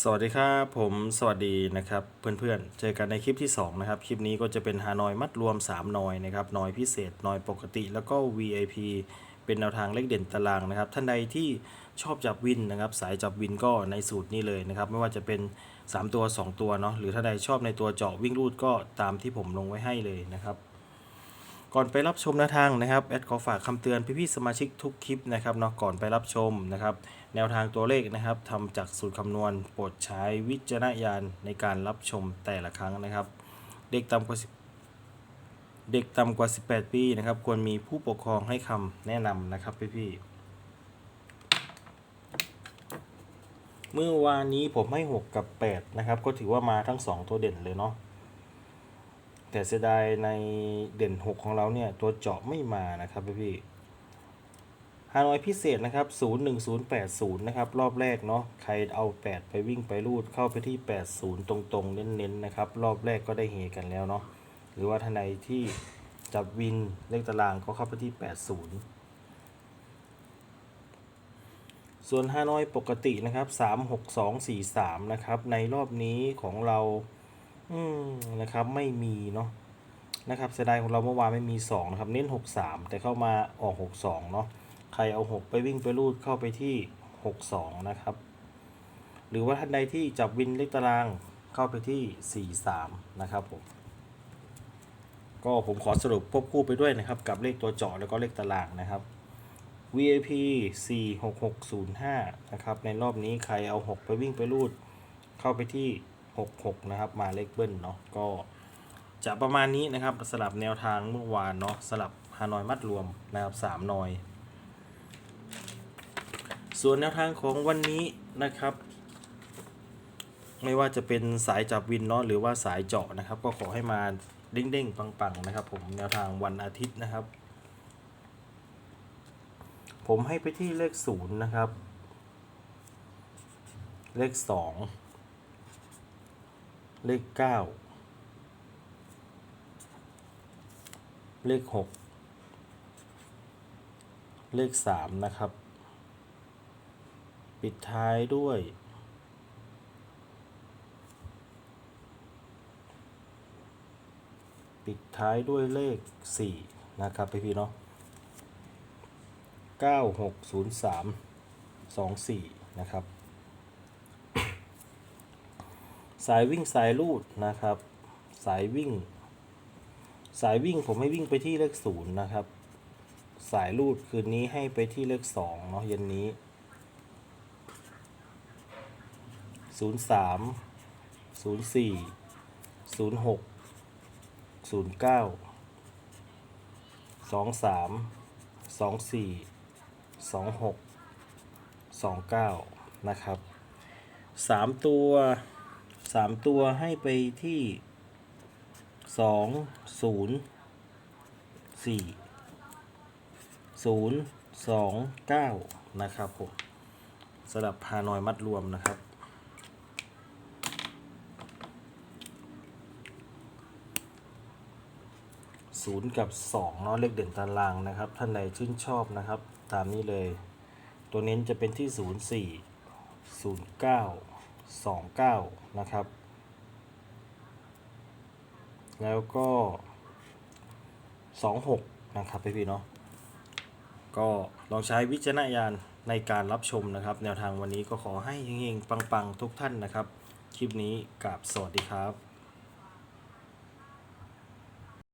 สวัสดีครับผมสวัสดีนะครับเพื่อนๆ เจอกันในคลิปที่2นะครับคลิปนี้ก็จะเป็นฮานอยมัดรวม 3 นอยนะครับนอยพิเศษนอยปกติ แล้วก็ VIP เป็นแนวทางเลขเด่นตารางนะครับท่านใดที่ชอบจับวินนะครับสายจับวินก็ในสูตรนี้เลยนะครับไม่ว่าจะเป็น 3 ตัว 2 ตัวเนาะหรือท่านใดชอบในตัวเจาะวิ่งรูดก็ตามที่ผมลงไว้ให้เลยนะครับ ก่อนไปรับชมแนวทางนะครับแอดขอฝากคำเตือนพี่ๆสมาชิกทุกคลิปนะครับเนาะก่อนไปรับชมนะครับแนวทางตัวเลขนะครับทำจากสูตรคำนวณโปรดใช้วิจารณญาณในการรับชมแต่ละครั้งนะครับ เด็กต่ำกว่า10เด็กต่ำกว่า 18 ปีนะครับ ควรมีผู้ปกครองให้คำแนะนำนะครับพี่ๆเมื่อวานนี้ผมให้ 6 กับ 8 นะครับ ก็ถือว่ามาทั้ง 2 ตัวเด่นเลยเนาะ แต่เสียดายในเด่น 6 ของเราเนี่ย ตัวเจาะไม่มานะครับพี่พี่ฮานอยพิเศษนะครับ 01080 นะครับ รอบแรกเนาะ ใครเอา 8 ไปวิ่งไปรูดเข้าไปที่ 80 ตรงๆ เน้นๆ นะครับ รอบแรกก็ได้เฮกันแล้วเนาะ หรือว่าท่านใดที่จับวินเลขตารางก็เข้าไปที่ 80 ส่วนฮานอยปกตินะครับ 36243 นะครับ ในรอบนี้ของเรา อืมนะครับไม่มีเนาะนะครับเสียดายของเราเมื่อวานไม่มี2นะครับเน้น 63 แต่เข้ามาออก 62เนาะใครเอา 6 ไปวิ่งไปรูดเข้าไปที่ 62 นะครับ หรือว่าท่านใดที่จับวินเลขตารางเข้าไปที่ 43 นะครับผมก็ผมขอสรุปควบคู่ไปด้วยนะครับ กับเลขตัวเจาะแล้วก็เลขตารางนะครับ VIP 46605 นะครับ ในรอบนี้ใครเอา 6 ไปวิ่งไปรูดเข้าไปที่ 66 นะครับ มาเลขเบิ้ลเนาะก็จะประมาณนี้นะครับสลับแนวทางเมื่อวานเนาะสลับฮานอยมัดรวมนะครับ3นอย ส่วนแนวทางของวันนี้นะครับ ไม่ว่าจะเป็นสายจับวินเนาะหรือว่าสายเจาะนะครับ ก็ขอให้มาเด้งๆปังๆนะครับ ผมแนวทางวันอาทิตย์นะครับ ผมให้ไปที่เลขศูนย์นะครับ เลขสอง เลขเก้าเลขหกเลขสามนะครับ ปิดท้ายด้วย ปิดท้ายด้วยเลขสี่นะครับพี่พี่เนาะเก้าหกศูนย์สามสองสี่นะครับ สายวิ่งสายลูดนะครับ สายวิ่ง สายวิ่งผมให้วิ่งไปที่เลขศูนย์นะครับ สายลูดคืนนี้ให้ไปที่เลขสองเนาะเย็นนี้ศูนย์สามศูนย์สี่ศูนย์หกศูนย์เก้าสองสามสองสี่สองหกสองเก้านะครับสามตัว สามตัวให้ไปที่สองศูนย์สี่ศูนย์สองเก้านะครับผมสำหรับฮานอยมัดรวมนะครับ ศูนย์กับสองเนาะเลขเด่นตารางนะครับ ท่านใดชื่นชอบนะครับ ตามนี้เลย ตัวเน้นจะเป็นที่ศูนย์สี่ศูนย์เก้าสองเก้า นะครับ แล้วก็สองหกนะครับพี่พี่เนาะก็ลองใช้วิจารณญาณในการรับชมนะครับ แนวทางวันนี้ก็ขอให้เฮงๆปังๆ ทุกท่านนะครับ คลิปนี้กับสวัสดีครับ